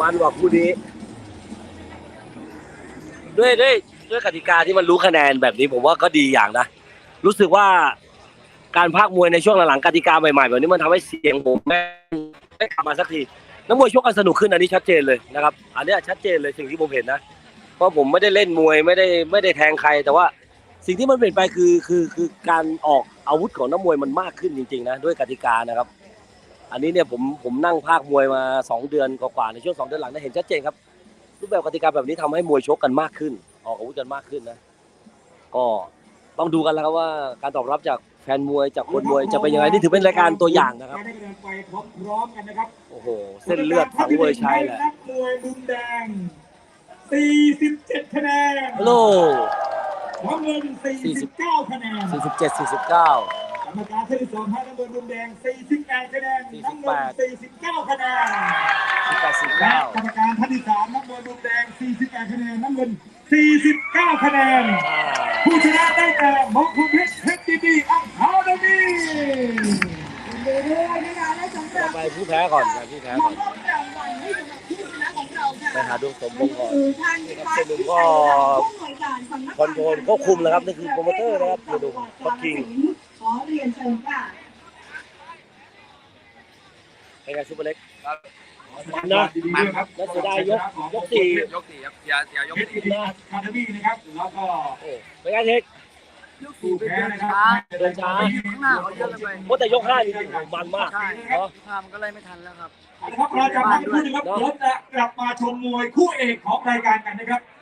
มันกว่าคู่นี้ ด้วยด้วยด้วยกติกาที่มันรู้คะแนนแบบนี้ผมว่าก็ดีอย่างนะ รู้สึกว่าการพากมวยในช่วงหลังๆกติกาใหม่ๆแบบนี้มันทำให้เสียงผมแม่ไม่กลับมาสักทีนักมวยชกกันสนุกขึ้นอันนี้ชัดเจนเลยนะครับ อันนี้ชัดเจนเลยสิ่งที่ผมเห็นนะ เพราะผมไม่ได้เล่นมวยไม่ได้ไม่ได้แทงใคร แต่ว่าสิ่งที่มันเปลี่ยนไปคือคือคือการออกอาวุธของนักมวยมันมากขึ้นจริงๆนะด้วยกติกานะครับ อันนี้เนี่ยผมผมนั่งภาคมวยมา 2 เดือนกว่าๆในช่วง2เดือนหลังได้เห็นชัดเจนครับรูปแบบกติกาแบบนี้ทำให้มวยชกกันมากขึ้น ออกอาวุธกันมากขึ้นนะก็ต้องดูกันแล้วครับว่าการตอบรับจากแฟนมวยจากคนมวยจะเป็นยังไงนี่ถือเป็นรายการตัวอย่างนะครับได้เดินไปพร้อมกันนะครับโอ้โหเส้นเลือดของมวยชายแหละมวยมุมแดง 47คะแนนโลน้ำเงิน49คะแนน47 49 รรมการท่านที่สองให้น้ำเงินมุมแดง 48คะแนนน้ำเงิน49คะแนนสิบแปดสิบและเก้ากรรมการท่านที่สามน้ำเงินมุมแดง 48คะแนนน้ำเงิน 49 คะแนน ผู้ชนะได้แก่มงคลเพชรเพชรดีดีอัคาเดมี่เรื่อยๆนะคะและสำหรับไปผู้แพ้ก่อนไปผู้แพ้มก่อองนรอบรางวัลให้สำหรับผู้ชนะของเราค่ะไปหาดวงสมพงษ์ก่อน คือท่านพิพัฒน์พิชัยผู้อำนวยการสำนักคอนโทรลควบคุมนะครับนี่คือโปรโมเตอร์นะครับมาดูท็อปคิงขอ เรียนเชิญค่ะเป็นไงซูเปอร์เล็กนะแล้วเสียดายยกยกสี่ยกสี่ครับอย่าอย่ายกเพชรดีดีอัคาเดมี่นะครับแล้วก็โอ้เป็นไงเทคผู้แพ้นะครับเดินช้าข้างหน้าเขาเยอะเลยไปโอ้แต่ยกห้าจริงๆมันมากใช่เนาะข้ามก็เลยไม่ทันแล้วครับนะครับเราจะพักคู่นะครับเราจะกลับมาชมมวยคู่เอกของรายการกันนะครับครับ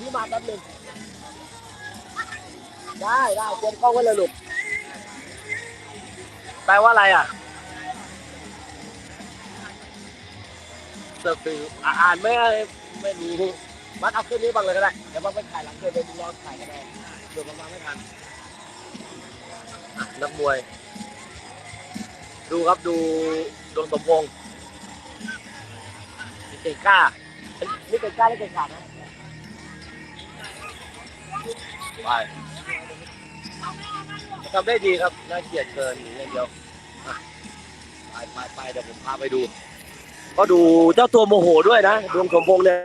พี่มาแป๊บนึงได้ได้เตรียมกล้องไว้เลยลูกแปลว่าอะไรอะเสิร์ฟคืออ่านไม่ไม่รู้มัดเอาขึ้นนี้บ้างเลยก็ได้เดี๋ยวมันไปถ่ายหลังเกมไปดูรอถ่ายกันเอาเดี๋ยวมันมาไม่ทันนักมวย ดูครับดูดวงสมพงษ์เก่งกล้านี่เป็นกล้าหรือเป็นขาดนะ ไปทำได้ดีครับ น่าเกลียดเกินอย่างเดียวไปไปไปเดี๋ยวผมพาไปดู ก็ดูเจ้าตัวโมโหด้วยนะ ดวงสมพงษ์เนี่ย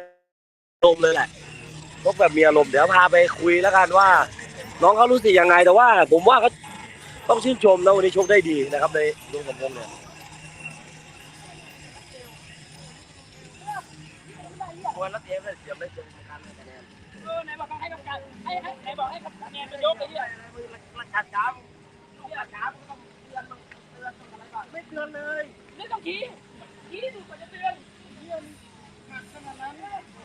ลมเลยแหละพวกแบบมีอารมณ์เดี๋ยวพาไปคุยแล้วกันว่า น้องเขารู้สึกยังไงแต่ว่า ผมว่าเขาต้องชื่นชมนะวันนี้ชกได้ดีนะครับในดวงสมพงษ์เนี่ยควรแล้วเตรียมเลยเตรียมได้เจอ ให้ให้ไหนบอกให้คะแนนมันยกไปเนี่ยราชาจ้าเนี่ยถามต้องเตือนต้องเตือนต้องอะไรก่อนไม่เตือนเลยไม่ต้องขี้ขี้ที่สุดกว่าจะเตือนเตือนหนักขนาดนั้น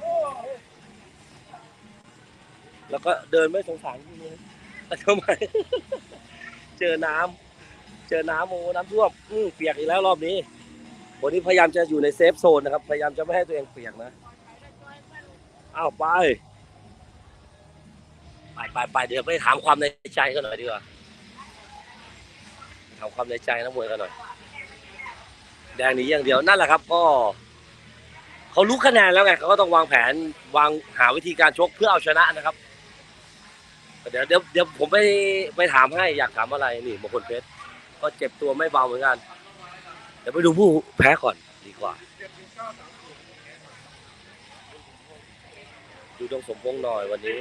โอ้แล้วก็เดินไม่สงสารกูเลยแต่ทำไมเจอน้ำเจอน้ำโอ้น้ำท่วมอืเปียกอีกแล้วรอบนี้ วันนี้พยายามจะอยู่ในเซฟโซนนะครับ พยายามจะไม่ให้ตัวเองเปียกนะ อ้าวไป ไปไปไปเดี๋ยวไปถามความในใจกันหน่อยดีกว่าถามความในใจนักมวยกันหน่อย แดงนี้อย่างเดียวนั่นแหละครับก็เขารู้คะแนนแล้วไงเขาก็ต้องวางแผนวางหาวิธีการชกเพื่อเอาชนะนะครับเดี๋ยวเดี๋ยวเดี๋ยวผมไปไปถามให้อยากถามอะไรนี่มงคลเพชรก็เจ็บตัวไม่เบาเหมือนกัน เดี๋ยวไปดูผู้แพ้ก่อนดีกว่า ดูตรงสมพงษ์หน่อยวันนี้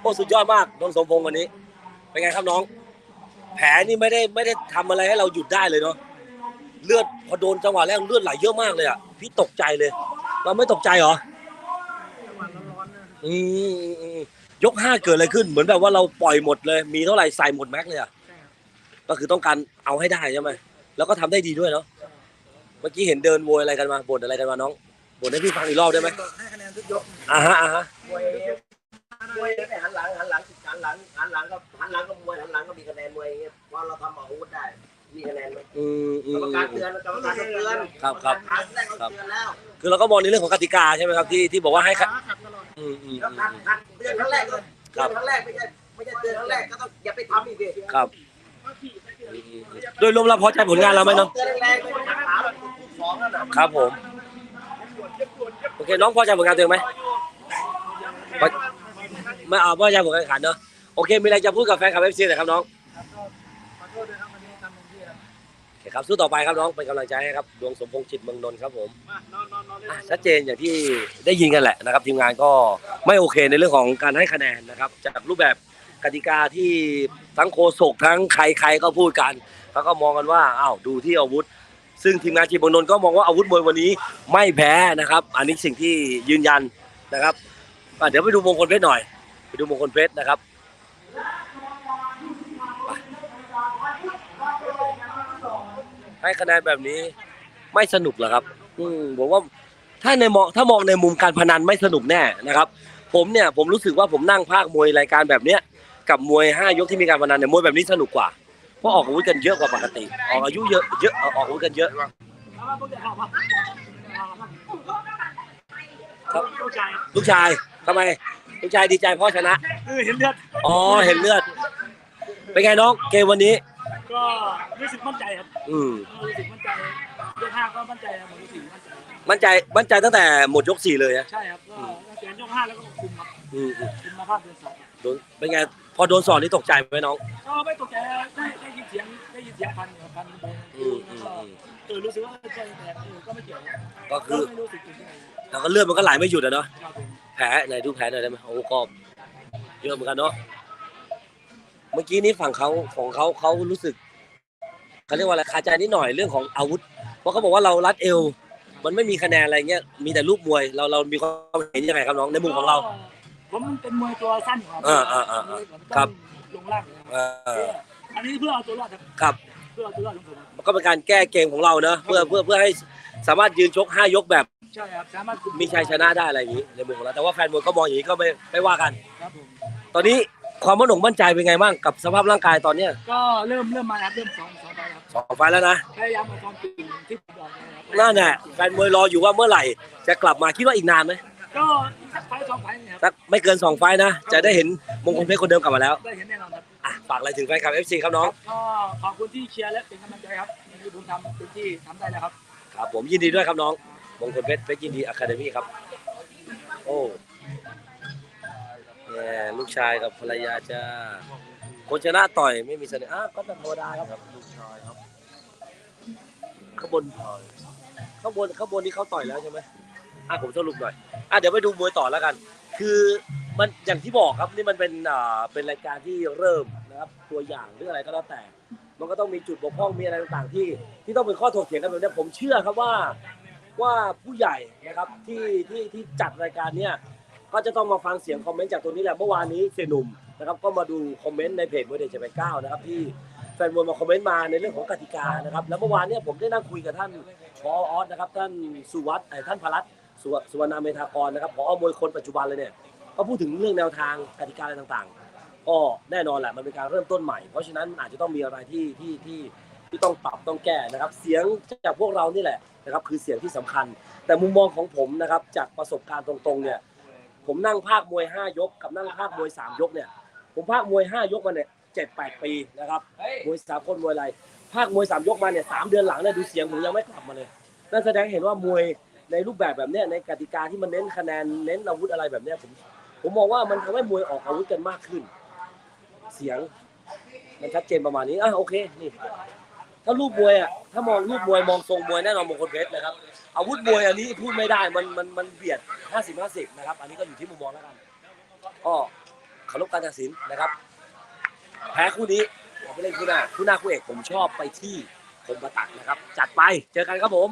โอ้สุดยอดมากน้องสมพงษ์วันนี้ เป็นไงครับน้อง แผลนี่ไม่ได้ไม่ได้ทำอะไรให้เราหยุดได้เลยเนาะเลือดพอโดนจังหวะแรกเลือดไหลเยอะมากเลยอะพี่ตกใจเลย เราไม่ตกใจเหรออืมอืมอืมยกห้าเกิดอะไรขึ้น เหมือนแบบว่าเราปล่อยหมดเลย มีเท่าไหร่ใส่หมดแม็กเลยอะก็คือต้องการเอาให้ได้ใช่ไหมแล้วก็ทำได้ดีด้วยเนาะเมื่อกี้เห็นเดินโวยอะไรกันมาบ่นอะไรกันมาน้องบ่นให้พี่ฟังอีกรอบได้ไหมให้คะแนนทุกยกอ่าฮะอ่าฮะ มวย มวยไม่หันหลังหันหลังหันหลังหันหลังก็หันหลังก็มวยหันหลังก็มีคะแนนมวยอย่างเงี้ยว่าเราทำอาวุธได้ มีคะแนนไหมอืมอืกรมรมการเตือนกรรมการต้องเตือนครับครับกรรมการแรกเขาเตือนแล้วคือเราก็มองในเรื่องของกติกาใช่ไหมครับที่ที่บอกว่าให้ค่ะอืมอืมแล้วอืมขัดขัดเตือนครั้งแรกก็ครัเตือบนครั้งแรกไม่ใช่ไม่ใช่เตือนครั้งแรกก็ต้องอย่าไปทำอีกดิครับอืมอืมโดยรวมเราพอใจผลงานเราไหมน้องเตือนแรงๆไม่ใช่ขาแบบสองนั่นน่ะครับผมโอเคน้องพอใจผลงานตัวเองไหมพอ ไม่เอาพอใจผลการข่งขันเนอะโอเค มีอะไรจะพูดกับแฟนคลับเอฟซีหน่อยครับน้องขอโทษด้วยครับวันนี้ทำเต็มที่ครับโอเคครับสู้ต่อไปครับน้องเป็นกำลังใจให้ครับดวงสมพงษ์จิตเมืองนนท์ครับผมมานอนนอนนอนเลยอะชัดเจนอย่างที่ได้ยินกันแหละนะครับทีมงานก็ไม่โอเคในเรื่องของการให้คะแนนนะครับจากรูปแบบกติกาที่ทั้งโคศกทั้งใครๆก็พูดกันแล้วก็มองกันว่าอ้าวดูที่อาวุธ ซึ่งทีมงานจีบนนท์ก็มองว่าอาวุธมวยวันนี้ไม่แพ้นะครับ อันนี้สิ่งที่ยืนยันนะครับอะเดี๋ยวไปดูมงคลเพชรหน่อย ไปดูมงคลเพชรนะครับให้คะแนนแบบนี้ไม่สนุกเหรอครับ อืมผมว่าถ้าในมองถ้ามองในมุมการพนันไม่สนุกแน่นะครับ ผมเนี่ยผมรู้สึกว่าผมนั่งภาคมวยรายการแบบเนี้ยกับมวยห้ายกที่มีการพนันเนี่ยมวยแบบนี้สนุกกว่าเพราะออกอาวุธกันเยอะกว่าปกติ ออกอายุเยอะเยอะออกอาวุธกันเยอะ ครับลูกชายทำไม ลูกชายดีใจเพราะชนะ คือเห็นเลือดอ๋อเห็นเลือด เป็นไงน้องเกมวันนี้ ก็รู้สึกมั่นใจครับอืมรู้สึกมั่นใจยกห้าก็มั่นใจครับผมรู้สึกมั่นใจมั่นใจมั่นใจตั้งแต่หมดยกสี่เลยนะใช่ครับก็ตั้งแต่ยกห้าแล้วก็คุมครับอืมอืมคุมมาภาคเดือนสองโดนเป็นไงพอโดนสอนนี่ตกใจไหมน้อง ก็ไม่ตกใจได้ได้ยินเสียงได้ยินเสียงพันอยู่พันโดนอืมอืมแล้วก็อืม เออรู้สึกว่าใจแตกเออก็ไม่เกี่ยวก็ก็คือไม่รู้สึกจริงแล้วก็เลือดมันก็ไหลไม่หยุดอะเนาะๆครับผม แผลไหนดูแผลหน่อยได้ไหมโอ้ก็เยอะเหมือนกันเนาะเมื่อกี้นี้ฝั่งเขาของเขาเขารู้สึกเขาเรียกว่าอะไรคาใจนิดหน่อยเรื่องของอาวุธ เพราะเขาบอกว่าเรารัดเอว มันไม่มีคะแนนอะไรเงี้ยมีแต่ลูกมวยเราเรามีความเห็นยังไงครับน้องในมุมของเรา ผมเป็นมวยตัวสั้นอยู่ครับอ่าอ่าอ่าผมต้องครับ ลงล่างเลยครับเอออันนี้เพื่อเอาตัวรอดครับครับ เพื่อเอาตัวรอดของผมครับมันก็เป็นการแก้เกมของเราเนอะเพื่อเพื่อเพื่อให้สามารถยืนชกห้ายกแบบ ใช่ครับสามารถคุมีชัยชนะได้อะไรอย่างนี้ในมุมของเราแต่ว่าแฟนมวยก็มองอย่างนี้ก็ไม่ไม่ว่ากัน ครับผมตอนนี้ความมั่นอกมั่นใจเป็นไงบ้างกับสภาพร่างกายตอนเนี้ยก็เริ่มเริ่มมาครับเริ่มสองสองไปครับสองไฟล์แล้วนะพยายามมาความจริงที่ผมบอกนะครับนั่นแหละแฟนมวยรออยู่ว่าเมื่อไหร่ จะกลับมาคิดว่าอีกนานไหมก็อีกสักไฟล์สองไฟล์เนี่ยครับสักไม่เกินสองไฟล์นะ จะได้เห็นมงคลเพชรคนเดิมกลับมาแล้วได้เห็นแน่นอนครับอะฝากอะไรถึงแฟนคลับ FC ครับน้องก็ขอบคุณที่เชียร์และเป็นกำลังใจครับวันนี้ผมทำเต็มที่ทำได้แล้วครับครับผมยินดีด้วยครับน้อง มงคลเพชรเพชรยินดีอะคาเดมี่ครับ โอ้แย่ยลูกชายกับภรรยาจ้าคนชนะต่อยไม่มีเสน่ห์อะก็ธรรมดาครับลูกชายครับข้างบนข้างบนข้างบนนี่เขาต่อยแล้วใช่ไหมอะผมสรุปหน่อยอะเดี๋ยวไปดูมวยต่อแล้วกัน คือมันอย่างที่บอกครับนี่มันเป็นอ่าเป็นรายการที่เริ่มนะครับ ตัวอย่างหรืออะไรก็แล้วแต่ มันก็ต้องมีจุดบกพร่องมีอะไรต่างๆที่ ที่ต้องเป็นข้อถกเถียงกันแบบนี้ผมเชื่อครับว่า ว่าผู้ใหญ่นะครับที่ที่ที่จัดรายการเนี้ยก็จะต้องมาฟังเสียงคอมเมนต์จากตัวนี้แหละเมื่อวานนี้เสียหนุ่มนะครับก็มาดูคอมเมนต์ในเพจมวยเดชไปเก้านะครับที่แฟนมวยมาคอมเมนต์มาในเรื่องของกติกานะครับแล้วเมื่อวานเนี่ยผมได้นั่งคุยกับท่านพอออสนะครับท่านสุวัสด์เอ่อท่านพลัตสุวสุวรรณเมธากรนะครับพอมวยคนปัจจุบันเลยเนี่ยก็พูดถึงเรื่องแนวทางกติกาอะไรต่างๆก็แน่นอนแหละมันเป็นการเริ่มต้นใหม่ เพราะฉะนั้นมันอาจจะต้องมีอะไรที่ที่ที่ ที่ต้องปรับต้องแก้นะครับ เสียงจากพวกเรานี่แหละนะครับคือเสียงที่สำคัญ แต่มุมมองของผมนะครับจากประสบการณ์ตรงๆเนี่ยผมนั่งภาคมวย 5 ยก กับนั่งภาคมวย 3 ยกเนี่ยผมภาคมวย 5 ยกมาเนี่ยเจ็ดแปดปีนะครับมวยสากลมวยอะไรภาคมวย 3 ยกมาเนี่ยสามเดือนหลังเนี่ยดูเสียงผมยังไม่กลับมาเลยนั่นแสดงเห็นว่ามวยในรูปแบบแบบเนี้ยในกติกาที่มันเน้นคะแนนเน้นอาวุธอะไรแบบเนี้ยผมผมมองว่ามันทำให้มวยออกอาวุธกันมากขึ้น เสียงมันชัดเจนประมาณนี้อะโอเคนี่ ถ้ารูปมวยอะถ้ามองรูปมวยมองทรงมวยแน่นอนมงคลเพชรนะครับ อาวุธมวยอันนี้พูดไม่ได้มันมันมันเบียด 50 50 นะครับ อันนี้ก็อยู่ที่มุมมองแล้วกันก็เคารพการตัดสินนะครับแพ้คู่นี้ผมไปเล่นคู่หน้าคู่หน้าคู่เอกผมชอบไปที่ผมประตักนะครับ จัดไปเจอกันครับผม